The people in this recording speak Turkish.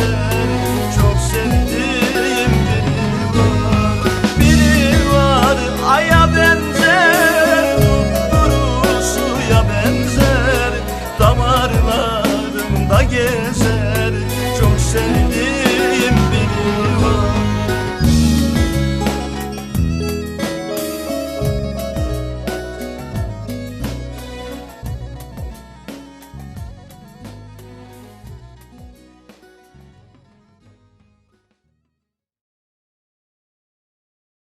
gezer Çok sevdiğim